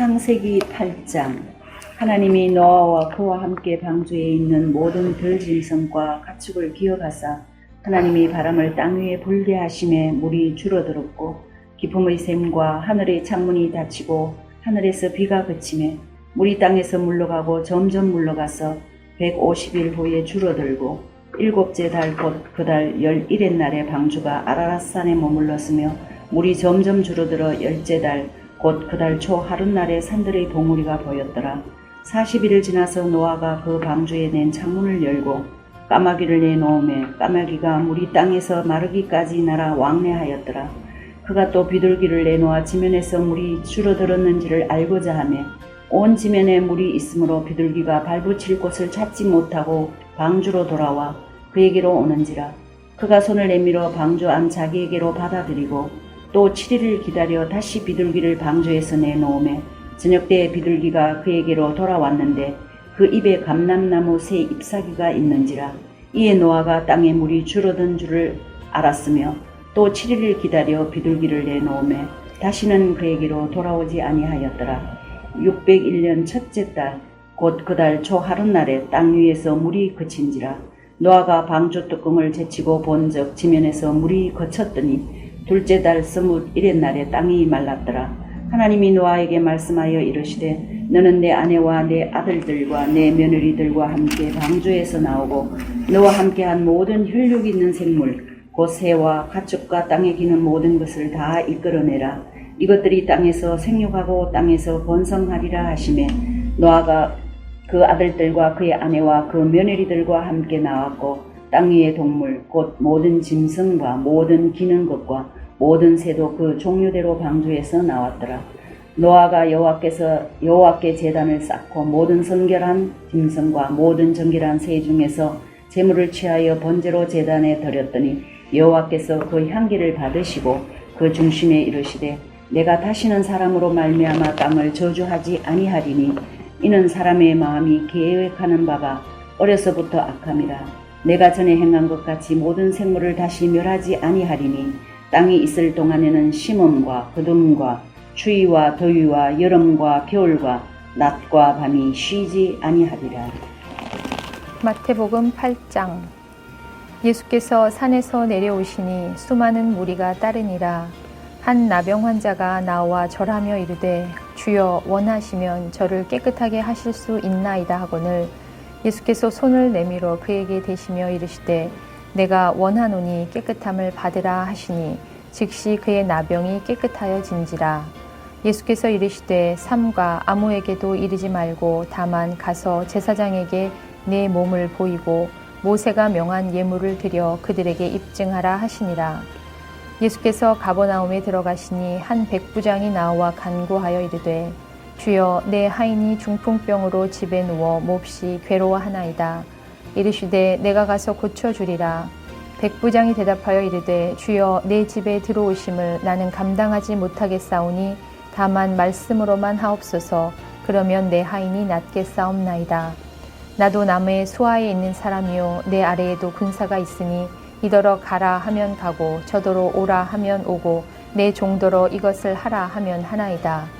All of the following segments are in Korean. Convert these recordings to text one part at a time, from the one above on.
창세기 8장. 하나님이 노아와 그와 함께 방주에 있는 모든 들짐승과 가축을 기어가사 하나님이 바람을 땅 위에 불게 하심에 물이 줄어들었고 기품의 샘과 하늘의 창문이 닫히고 하늘에서 비가 그침에 물이 땅에서 물러가고 점점 물러가서 150일 후에 줄어들고 일곱째 달 곧 그 달 열일의 날에 방주가 아라랏산에 머물렀으며 물이 점점 줄어들어 열째 달 곧 그달 초 하룻날에 산들의 봉우리가 보였더라. 40일을 지나서 노아가 그 방주에 낸 창문을 열고 까마귀를 내놓음에 까마귀가 물이 땅에서 마르기까지 날아 왕래하였더라. 그가 또 비둘기를 내놓아 지면에서 물이 줄어들었는지를 알고자 하며 온 지면에 물이 있으므로 비둘기가 발붙일 곳을 찾지 못하고 방주로 돌아와 그에게로 오는지라 그가 손을 내밀어 방주 안 자기에게로 받아들이고 또 7일을 기다려 다시 비둘기를 방주에서 내놓음에 저녁 때에 비둘기가 그에게로 돌아왔는데 그 입에 감람나무 새 잎사귀가 있는지라 이에 노아가 땅에 물이 줄어든 줄을 알았으며 또 7일을 기다려 비둘기를 내놓음에 다시는 그에게로 돌아오지 아니하였더라. 601년 첫째 달 곧 그 달 초 하룻날에 땅 위에서 물이 그친지라 노아가 방주 뚜껑을 제치고 본즉 지면에서 물이 거쳤더니 둘째 달 스물 일의 날에 땅이 말랐더라. 하나님이 노아에게 말씀하여 이르시되 너는 내 아내와 내 아들들과 내 며느리들과 함께 방주에서 나오고 너와 함께한 모든 혈육 있는 생물 곧 새와 가축과 땅에 기는 모든 것을 다 이끌어내라. 이것들이 땅에서 생육하고 땅에서 번성하리라 하심에 노아가 그 아들들과 그의 아내와 그 며느리들과 함께 나왔고 땅 위의 동물 곧 모든 짐승과 모든 기는 것과 모든 새도 그 종류대로 방주에서 나왔더라. 노아가 여호와께서 여호와께 제단을 쌓고 모든 성결한 짐승과 모든 정결한 새 중에서 제물을 취하여 번제로 제단에 드렸더니 여호와께서 그 향기를 받으시고 그 중심에 이르시되 내가 다시는 사람으로 말미암아 땅을 저주하지 아니하리니 이는 사람의 마음이 계획하는 바가 어려서부터 악함이라 내가 전에 행한 것 같이 모든 생물을 다시 멸하지 아니하리니 땅이 있을 동안에는 심음과 거둠과 추위와 더위와 여름과 겨울과 낮과 밤이 쉬지 아니하리라. 마태복음 8장 예수께서 산에서 내려오시니 수많은 무리가 따르니라 한 나병 환자가 나와 절하며 이르되 주여 원하시면 저를 깨끗하게 하실 수 있나이다 하거늘 예수께서 손을 내밀어 그에게 대시며 이르시되 내가 원하노니 깨끗함을 받으라 하시니 즉시 그의 나병이 깨끗하여 진지라. 예수께서 이르시되 삼가 아무에게도 이르지 말고 다만 가서 제사장에게 내 몸을 보이고 모세가 명한 예물을 드려 그들에게 입증하라 하시니라. 예수께서 가버나움에 들어가시니 한 백부장이 나와 간구하여 이르되 주여 내 하인이 중풍병으로 집에 누워 몹시 괴로워하나이다. 이르시되 내가 가서 고쳐주리라. 백부장이 대답하여 이르되 주여 내 집에 들어오심을 나는 감당하지 못하겠사오니 다만 말씀으로만 하옵소서. 그러면 내 하인이 낫게 싸움나이다. 나도 남의 수하에 있는 사람이요 내 아래에도 군사가 있으니 이더러 가라 하면 가고 저더러 오라 하면 오고 내 종더러 이것을 하라 하면 하나이다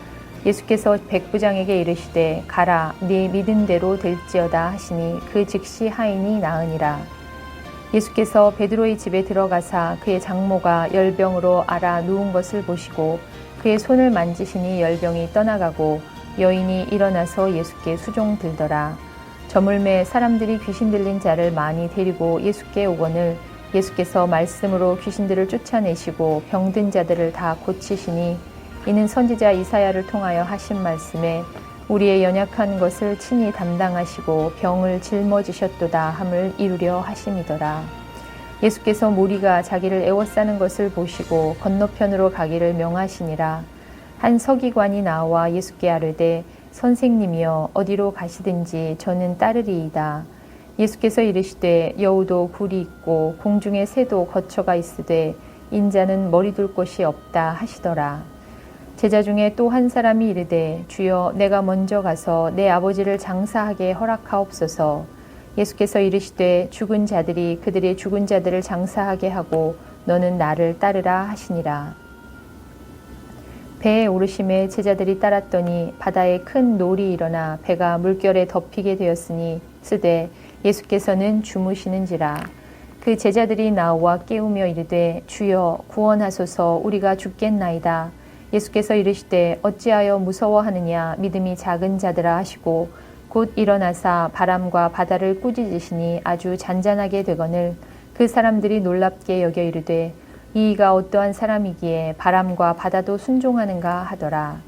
예수께서 백부장에게 이르시되 가라 네 믿은 대로 될지어다 하시니 그 즉시 하인이 나으니라. 예수께서 베드로의 집에 들어가사 그의 장모가 열병으로 알아 누운 것을 보시고 그의 손을 만지시니 열병이 떠나가고 여인이 일어나서 예수께 수종 들더라. 저물매 사람들이 귀신 들린 자를 많이 데리고 예수께 오거늘 예수께서 말씀으로 귀신들을 쫓아내시고 병든 자들을 다 고치시니 이는 선지자 이사야를 통하여 하신 말씀에 우리의 연약한 것을 친히 담당하시고 병을 짊어지셨도다 함을 이루려 하심이더라. 예수께서 무리가 자기를 애워싸는 것을 보시고 건너편으로 가기를 명하시니라. 한 서기관이 나와 예수께 아뢰되 선생님이여 어디로 가시든지 저는 따르리이다. 예수께서 이르시되 여우도 굴이 있고 공중의 새도 거처가 있으되 인자는 머리 둘 곳이 없다 하시더라. 제자 중에 또 한 사람이 이르되 주여 내가 먼저 가서 내 아버지를 장사하게 허락하옵소서. 예수께서 이르시되 죽은 자들이 그들의 죽은 자들을 장사하게 하고 너는 나를 따르라 하시니라. 배에 오르심에 제자들이 따랐더니 바다에 큰 놀이 일어나 배가 물결에 덮이게 되었으니 쓰되 예수께서는 주무시는지라 그 제자들이 나와 깨우며 이르되 주여 구원하소서 우리가 죽겠나이다 예수께서 이르시되 어찌하여 무서워하느냐 믿음이 작은 자들아 하시고 곧 일어나사 바람과 바다를 꾸짖으시니 아주 잔잔하게 되거늘 그 사람들이 놀랍게 여겨 이르되 이가 어떠한 사람이기에 바람과 바다도 순종하는가 하더라.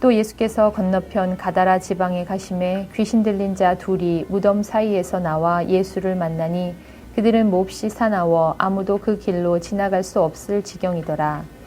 또 예수께서 건너편 가다라 지방에 가심에 귀신 들린 자 둘이 무덤 사이에서 나와 예수를 만나니 그들은 몹시 사나워 아무도 그 길로 지나갈 수 없을 지경이더라.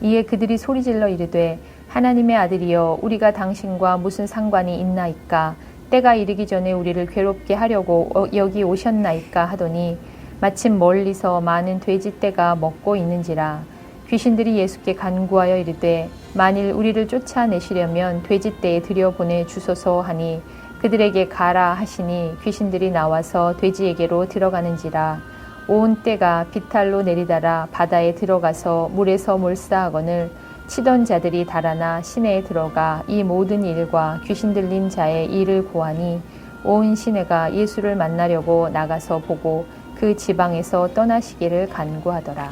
이에 그들이 소리질러 이르되 하나님의 아들이여 우리가 당신과 무슨 상관이 있나이까? 때가 이르기 전에 우리를 괴롭게 하려고 어- 여기 오셨나이까 하더니 마침 멀리서 많은 돼지떼가 먹고 있는지라 귀신들이 예수께 간구하여 이르되 만일 우리를 쫓아내시려면 돼지떼에 들여보내 주소서 하니 그들에게 가라 하시니 귀신들이 나와서 돼지에게로 들어가는지라 온 때가 비탈로 내리다라 바다에 들어가서 물에서 몰사하거늘 치던 자들이 달아나 시내에 들어가 이 모든 일과 귀신 들린 자의 일을 고하니 온 시내가 예수를 만나려고 나가서 보고 그 지방에서 떠나시기를 간구하더라.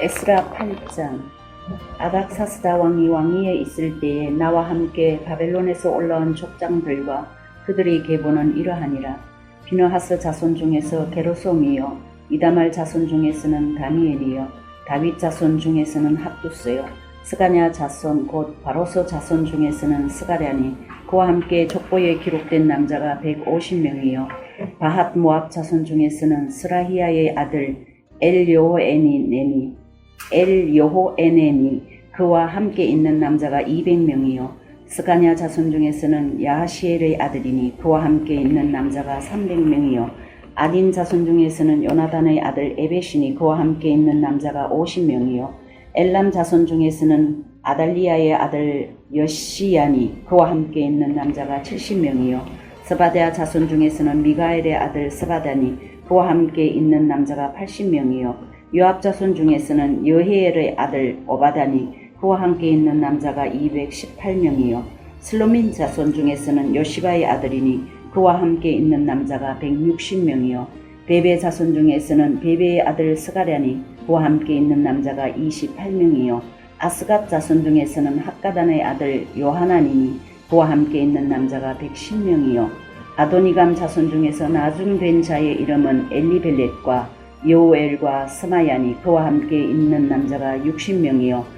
에스라 8장 아닥사스다 왕이 왕위에 있을 때에 나와 함께 바벨론에서 올라온 족장들과 그들의 계보는 이러하니라 비너하스 자손 중에서 게로솜이요 이다말 자손 중에서는 다니엘이요 다윗 자손 중에서는 합두스요 스가냐 자손 곧 바로서 자손 중에서는 스가랴니 그와 함께 족보에 기록된 남자가 150명이요. 바핫 모압 자손 중에서는 스라히야의 아들 엘요호에니 네니 엘요호에네니 그와 함께 있는 남자가 200명이요 스가냐 자손 중에서는 야하시엘의 아들이니 그와 함께 있는 남자가 300명이요. 아딘 자손 중에서는 요나단의 아들 에베시니 그와 함께 있는 남자가 50명이요. 엘람 자손 중에서는 아달리아의 아들 여시야니 그와 함께 있는 남자가 70명이요. 스바데아 자손 중에서는 미가엘의 아들 스바다니 그와 함께 있는 남자가 80명이요. 요압 자손 중에서는 여헤엘의 아들 오바다니 그와 함께 있는 남자가 218명이요. 슬로민 자손 중에서는 요시바의 아들이니 그와 함께 있는 남자가 160명이요. 베베 자손 중에서는 베베의 아들 스가랴니 그와 함께 있는 남자가 28명이요. 아스갓 자손 중에서는 학가단의 아들 요하나니니 그와 함께 있는 남자가 110명이요. 아도니감 자손 중에서 나중된 자의 이름은 엘리벨렛과 요엘과 스마야니 그와 함께 있는 남자가 60명이요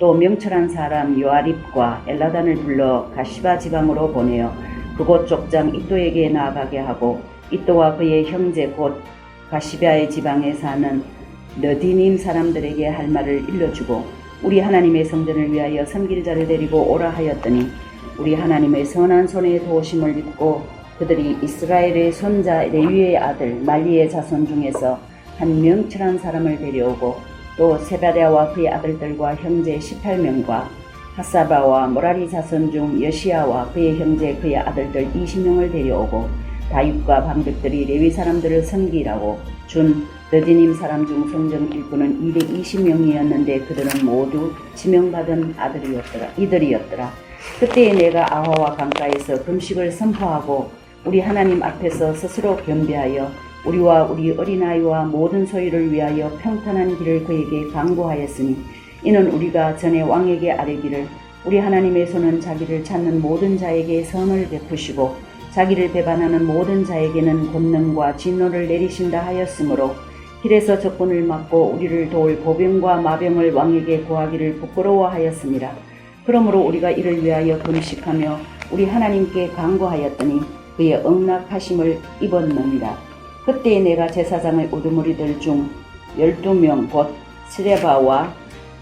또 명철한 사람 요아립과 엘라단을 불러 가시바 지방으로 보내어 그곳 족장 이또에게 나아가게 하고 이또와 그의 형제 곧 가시바의 지방에 사는 너디님 사람들에게 할 말을 일러주고 우리 하나님의 성전을 위하여 섬길 자를 데리고 오라 하였더니 우리 하나님의 선한 손에 도우심을 입고 그들이 이스라엘의 손자 레위의 아들 말리의 자손 중에서 한 명철한 사람을 데려오고 또 세바랴와 그의 아들들과 형제 18명과 하사바와 모라리 자손 중 여시아와 그의 형제 그의 아들들 20명을 데려오고 다윗과 방백들이 레위 사람들을 섬기라고 준 너디님 사람 중 성정 일꾼은 220명이었는데 그들은 모두 지명받은 아들이었더라 이들이었더라. 그때에 내가 아화와 강가에서 금식을 선포하고 우리 하나님 앞에서 스스로 겸비하여 우리와 우리 어린아이와 모든 소유를 위하여 평탄한 길을 그에게 강구하였으니 이는 우리가 전에 왕에게 아뢰기를 우리 하나님의 손은 자기를 찾는 모든 자에게 선을 베푸시고 자기를 배반하는 모든 자에게는 권능과 진노를 내리신다 하였으므로 길에서 적군을 막고 우리를 도울 보병과 마병을 왕에게 구하기를 부끄러워하였습니다. 그러므로 우리가 이를 위하여 금식하며 우리 하나님께 간구하였더니 그의 응낙하심을 입었느니라. 그때 내가 제사장의 우두머리들 중 열두 명 곧 스레바와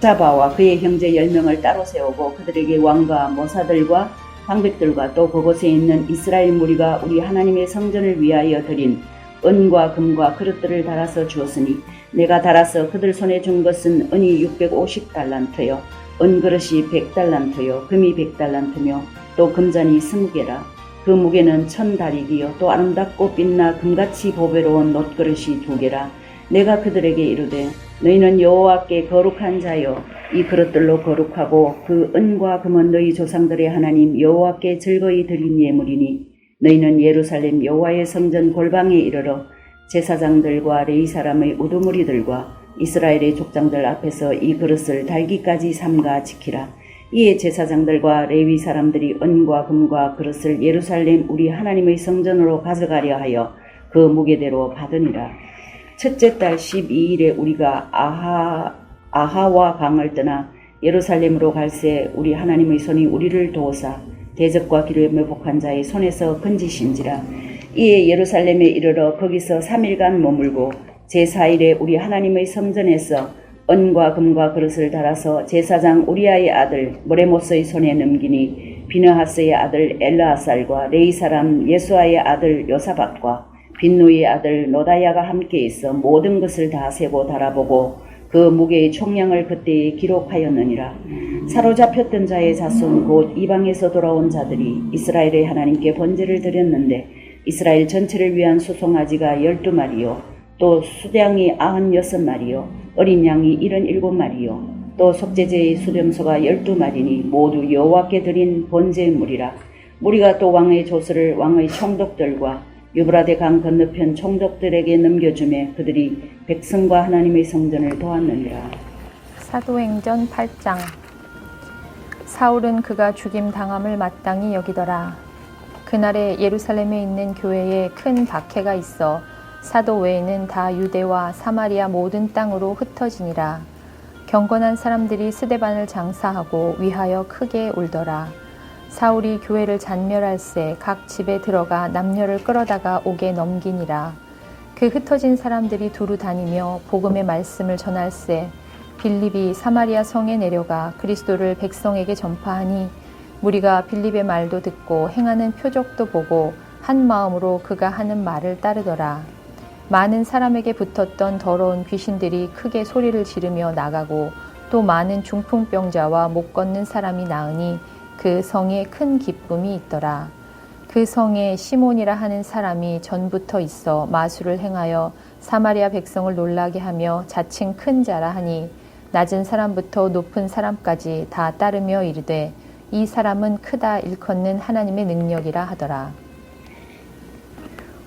자바와 그의 형제 열 명을 따로 세우고 그들에게 왕과 모사들과 방백들과 또 그곳에 있는 이스라엘 무리가 우리 하나님의 성전을 위하여 드린 은과 금과 그릇들을 달아서 주었으니 내가 달아서 그들 손에 준 것은 은이 650달란트요. 은 그릇이 100달란트요. 금이 100달란트며 또 금잔이 20개라 그 무게는 천 다리기요. 또 아름답고 빛나 금같이 보배로운 놋그릇이 두 개라. 내가 그들에게 이르되 너희는 여호와께 거룩한 자여 이 그릇들로 거룩하고 그 은과 금은 너희 조상들의 하나님 여호와께 즐거이 드린 예물이니 너희는 예루살렘 여호와의 성전 골방에 이르러 제사장들과 레이 사람의 우두머리들과 이스라엘의 족장들 앞에서 이 그릇을 달기까지 삼가 지키라. 이에 제사장들과 레위 사람들이 은과 금과 그릇을 예루살렘 우리 하나님의 성전으로 가져가려 하여 그 무게대로 받으니라. 첫째 달 12일에 우리가 아하, 아하와 강을 떠나 예루살렘으로 갈새 우리 하나님의 손이 우리를 도우사 대적과 길을 매복한 자의 손에서 건지신지라 이에 예루살렘에 이르러 거기서 3일간 머물고 제4일에 우리 하나님의 성전에서 은과 금과 그릇을 달아서 제사장 우리아의 아들 모레모스의 손에 넘기니 비느하스의 아들 엘라아살과 레이 사람 예수아의 아들 요사박과 빈누의 아들 노다야가 함께 있어 모든 것을 다 세고 달아보고 그 무게의 총량을 그때에 기록하였느니라. 사로잡혔던 자의 자손 곧 이방에서 돌아온 자들이 이스라엘의 하나님께 번제를 드렸는데 이스라엘 전체를 위한 수송아지가 열두 마리요 또 수량이 아흔 여섯 마리요 어린 양이 일흔 일곱 마리요 또 속죄제의 수렴소가 열두 마리니 모두 여호와께 드린 번제물이라 무리가 또 왕의 조서를 왕의 총독들과 유브라데 강 건너편 총독들에게 넘겨주매 그들이 백성과 하나님의 성전을 도왔느니라. 사도행전 8장 사울은 그가 죽임 당함을 마땅히 여기더라. 그날에 예루살렘에 있는 교회에 큰 박해가 있어 사도 외에는 다 유대와 사마리아 모든 땅으로 흩어지니라. 경건한 사람들이 스데반을 장사하고 위하여 크게 울더라. 사울이 교회를 잔멸할새 각 집에 들어가 남녀를 끌어다가 옥에 넘기니라. 그 흩어진 사람들이 두루 다니며 복음의 말씀을 전할새 빌립이 사마리아 성에 내려가 그리스도를 백성에게 전파하니 무리가 빌립의 말도 듣고 행하는 표적도 보고 한 마음으로 그가 하는 말을 따르더라. 많은 사람에게 붙었던 더러운 귀신들이 크게 소리를 지르며 나가고 또 많은 중풍병자와 못 걷는 사람이 나으니 그 성에 큰 기쁨이 있더라. 그 성에 시몬이라 하는 사람이 전부터 있어 마술을 행하여 사마리아 백성을 놀라게 하며 자칭 큰 자라 하니 낮은 사람부터 높은 사람까지 다 따르며 이르되 이 사람은 크다 일컫는 하나님의 능력이라 하더라.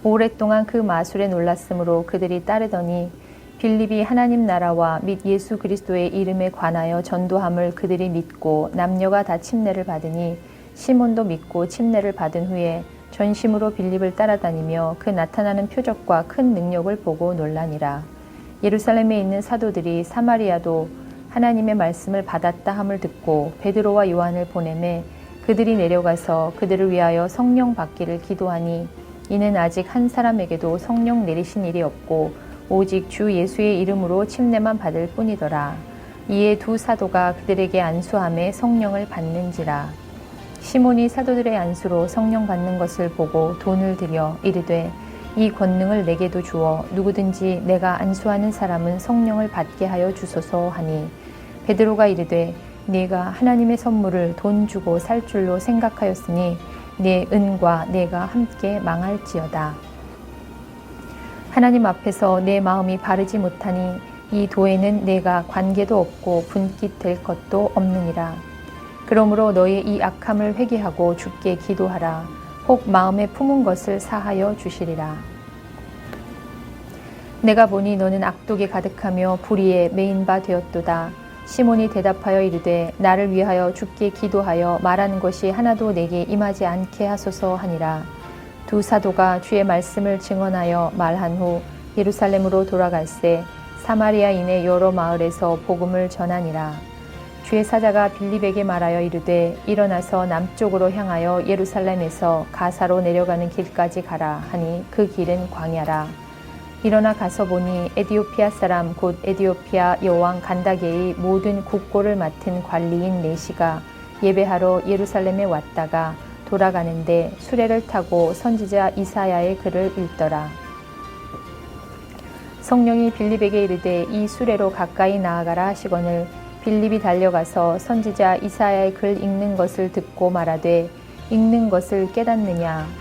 오랫동안 그 마술에 놀랐으므로 그들이 따르더니 빌립이 하나님 나라와 및 예수 그리스도의 이름에 관하여 전도함을 그들이 믿고 남녀가 다 침례를 받으니 시몬도 믿고 침례를 받은 후에 전심으로 빌립을 따라다니며 그 나타나는 표적과 큰 능력을 보고 놀라니라. 예루살렘에 있는 사도들이 사마리아도 하나님의 말씀을 받았다 함을 듣고 베드로와 요한을 보내매 그들이 내려가서 그들을 위하여 성령 받기를 기도하니 이는 아직 한 사람에게도 성령 내리신 일이 없고 오직 주 예수의 이름으로 침례만 받을 뿐이더라. 이에 두 사도가 그들에게 안수함에 성령을 받는지라. 시몬이 사도들의 안수로 성령 받는 것을 보고 돈을 들여 이르되 이 권능을 내게도 주어 누구든지 내가 안수하는 사람은 성령을 받게 하여 주소서 하니 베드로가 이르되 네가 하나님의 선물을 돈 주고 살 줄로 생각하였으니 네 은과 내가 함께 망할지어다. 하나님 앞에서 내 마음이 바르지 못하니 이 도에는 내가 관계도 없고 분깃 될 것도 없느니라. 그러므로 너의 이 악함을 회개하고 주께 기도하라. 혹 마음에 품은 것을 사하여 주시리라. 내가 보니 너는 악독에 가득하며 불의에 메인 바 되었도다. 시몬이 대답하여 이르되 나를 위하여 주께 기도하여 말하는 것이 하나도 내게 임하지 않게 하소서 하니라. 두 사도가 주의 말씀을 증언하여 말한 후 예루살렘으로 돌아갈새 사마리아인의 여러 마을에서 복음을 전하니라. 주의 사자가 빌립에게 말하여 이르되 일어나서 남쪽으로 향하여 예루살렘에서 가사로 내려가는 길까지 가라 하니 그 길은 광야라 일어나 가서 보니 에디오피아 사람 곧 에디오피아 여왕 간다게의 모든 국고를 맡은 관리인 네시가 예배하러 예루살렘에 왔다가 돌아가는데 수레를 타고 선지자 이사야의 글을 읽더라. 성령이 빌립에게 이르되 이 수레로 가까이 나아가라 하시거늘 빌립이 달려가서 선지자 이사야의 글 읽는 것을 듣고 말하되 읽는 것을 깨닫느냐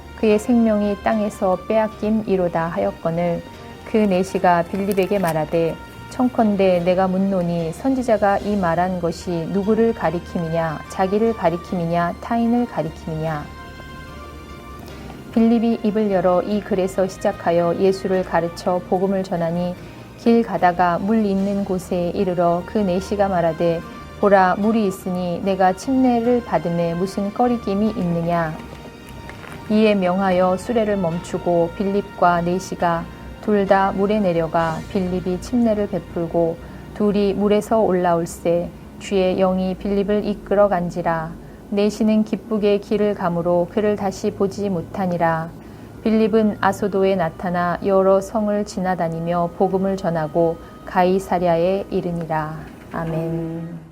그의 생명이 땅에서 빼앗김 이로다 하였거늘 그 내시가 빌립에게 말하되 청컨대 내가 묻노니 선지자가 이 말한 것이 누구를 가리킴이냐? 자기를 가리킴이냐? 타인을 가리킴이냐? 빌립이 입을 열어 이 글에서 시작하여 예수를 가르쳐 복음을 전하니 길 가다가 물 있는 곳에 이르러 그 내시가 말하되 보라 물이 있으니 내가 침례를 받음에 무슨 꺼리김이 있느냐 이에 명하여 수레를 멈추고 빌립과 내시가 둘 다 물에 내려가 빌립이 침례를 베풀고 둘이 물에서 올라올새 주의 영이 빌립을 이끌어 간지라. 내시는 기쁘게 길을 가므로 그를 다시 보지 못하니라. 빌립은 아소도에 나타나 여러 성을 지나다니며 복음을 전하고 가이사랴에 이르니라. 아멘.